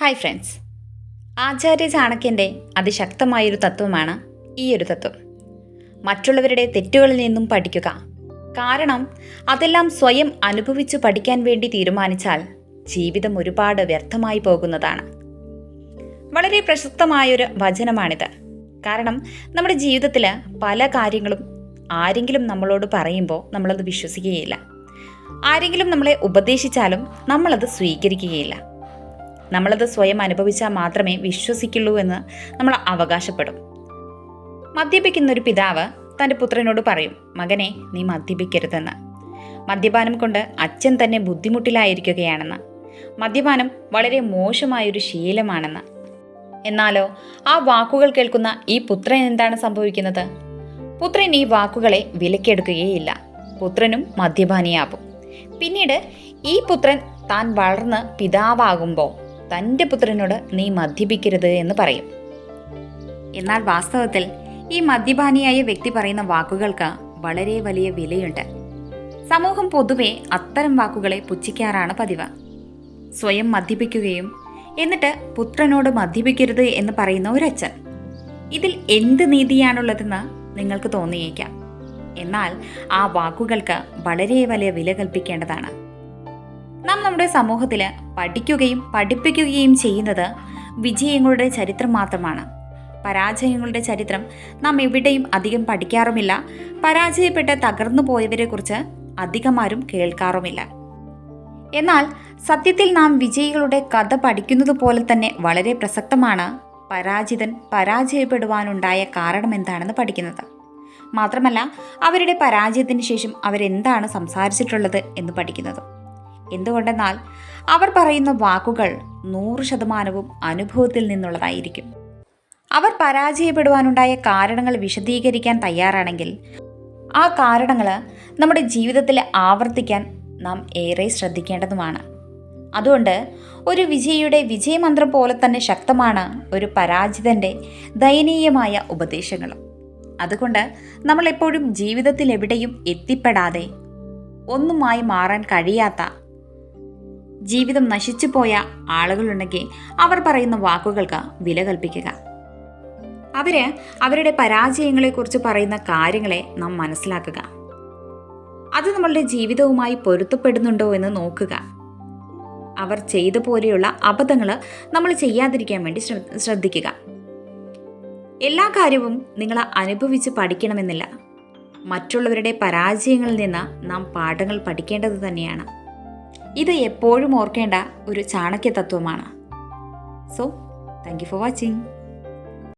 Hi friends ആചാര്യ ചാണക്യന്റെ അതിശക്തമായൊരു തത്വമാണ് ഈ ഒരു തത്വം. മറ്റുള്ളവരുടെ തെറ്റുകളിൽ നിന്നും പഠിക്കുക. കാരണം അതെല്ലാം സ്വയം അനുഭവിച്ചു പഠിക്കാൻ വേണ്ടി തീരുമാനിച്ചാൽ ജീവിതം ഒരുപാട് വ്യർത്ഥമായി പോകുന്നതാണ്. വളരെ പ്രശസ്തമായൊരു വചനമാണിത്. കാരണം നമ്മുടെ ജീവിതത്തിൽ പല കാര്യങ്ങളും ആരെങ്കിലും നമ്മളോട് പറയുമ്പോൾ നമ്മളത് വിശ്വസിക്കുകയില്ല. ആരെങ്കിലും നമ്മളെ ഉപദേശിച്ചാലും നമ്മളത് സ്വീകരിക്കുകയില്ല. നമ്മളത് സ്വയം അനുഭവിച്ചാൽ മാത്രമേ വിശ്വസിക്കുള്ളൂ എന്ന് നമ്മൾ അവകാശപ്പെടും. മദ്യപിക്കുന്ന ഒരു പിതാവ് തന്റെ പുത്രനോട് പറയും മകനെ നീ മദ്യപിക്കരുതെന്ന്. മദ്യപാനം കൊണ്ട് അച്ഛൻ തന്നെ ബുദ്ധിമുട്ടിലായിരിക്കുകയാണെന്ന്. മദ്യപാനം വളരെ മോശമായൊരു ശീലമാണെന്ന്. എന്നാലോ ആ വാക്കുകൾ കേൾക്കുന്ന ഈ പുത്രൻ എന്താണ് സംഭവിക്കുന്നത്? പുത്രൻ ഈ വാക്കുകളെ വിലക്കെടുക്കുകയില്ല പുത്രനും മദ്യപാനിയാകും. പിന്നീട് ഈ പുത്രൻ താൻ വളർന്ന് പിതാവാകുമ്പോൾ തന്റെ പുത്രനോട് നീ മദ്യപിക്കരുത് എന്ന് പറയും. എന്നാൽ വാസ്തവത്തിൽ ഈ മദ്യപാനിയായ വ്യക്തി പറയുന്ന വാക്കുകൾക്ക് വളരെ വലിയ വിലയുണ്ട്. സമൂഹം പൊതുവെ അത്തരം വാക്കുകളെ പുച്ഛിക്കാറാണ് പതിവ്. സ്വയം മദ്യപിക്കുകയും എന്നിട്ട് പുത്രനോട് മദ്യപിക്കരുത് എന്ന് പറയുന്ന ഒരച്ഛൻ. ഇതിൽ എന്ത് നീതിയാണുള്ളതെന്ന് നിങ്ങൾക്ക് തോന്നിയേക്കാം. എന്നാൽ ആ വാക്കുകൾക്ക് വളരെ വലിയ വില കൽപ്പിക്കേണ്ടതാണ്. നാം നമ്മുടെ സമൂഹത്തിൽ പഠിക്കുകയും പഠിപ്പിക്കുകയും ചെയ്യുന്നത് വിജയങ്ങളുടെ ചരിത്രം മാത്രമാണ്. പരാജയങ്ങളുടെ ചരിത്രം നാം എവിടെയും അധികം പഠിക്കാറുമില്ല. പരാജയപ്പെട്ട് തകർന്നു പോയവരെക്കുറിച്ച് അധികമാരും കേൾക്കാറുമില്ല. എന്നാൽ സത്യത്തിൽ നാം വിജയികളുടെ കഥ പഠിക്കുന്നത് പോലെ തന്നെ വളരെ പ്രസക്തമാണ്. പരാജിതൻ പരാജയപ്പെടുവാനുണ്ടായ കാരണം എന്താണെന്ന് പഠിക്കുന്നത്. മാത്രമല്ല അവരുടെ പരാജയത്തിന് ശേഷം അവരെന്താണ് സംസാരിച്ചിട്ടുള്ളത് എന്ന് പഠിക്കുന്നത്. എന്തുകൊണ്ടെന്നാൽ അവർ പറയുന്ന വാക്കുകൾ നൂറ് ശതമാനവും അനുഭവത്തിൽ നിന്നുള്ളതായിരിക്കും. അവർ പരാജയപ്പെടുവാനുണ്ടായ കാരണങ്ങൾ വിശദീകരിക്കാൻ തയ്യാറാണെങ്കിൽ ആ കാരണങ്ങൾ നമ്മുടെ ജീവിതത്തിൽ ആവർത്തിക്കാൻ നാം ഏറെ ശ്രദ്ധിക്കേണ്ടതുമാണ്. അതുകൊണ്ട് ഒരു വിജയിയുടെ വിജയമന്ത്രം പോലെ തന്നെ ശക്തമാണ് ഒരു പരാജിതന്റെ ദയനീയമായ ഉപദേശങ്ങളും അതുകൊണ്ട് നമ്മൾ എപ്പോഴും ജീവിതത്തിൽ എവിടെയും എത്തിപ്പെടാതെ ഒന്നുമായി മാറാൻ കഴിയാത്ത ജീവിതം നശിച്ചു പോയ ആളുകളുണ്ടെങ്കിൽ അവർ പറയുന്ന വാക്കുകൾക്ക് വില കൽപ്പിക്കുക. അവർ അവരുടെ പരാജയങ്ങളെക്കുറിച്ച് പറയുന്ന കാര്യങ്ങളെ നാം മനസ്സിലാക്കുക. അത് നമ്മളുടെ ജീവിതവുമായി പൊരുത്തപ്പെടുന്നുണ്ടോ എന്ന് നോക്കുക. അവർ ചെയ്ത പോലെയുള്ള അബദ്ധങ്ങൾ നമ്മൾ ചെയ്യാതിരിക്കാൻ വേണ്ടി ശ്രദ്ധിക്കുക. എല്ലാ കാര്യവും നിങ്ങൾ അനുഭവിച്ച് പഠിക്കണമെന്നില്ല. മറ്റുള്ളവരുടെ പരാജയങ്ങളിൽ നിന്ന് നാം പാഠങ്ങൾ പഠിക്കേണ്ടത് തന്നെയാണ്. ഇത് എപ്പോഴും ഓർക്കേണ്ട ഒരു ചാണക്യ തത്വമാണ് so thank you for watching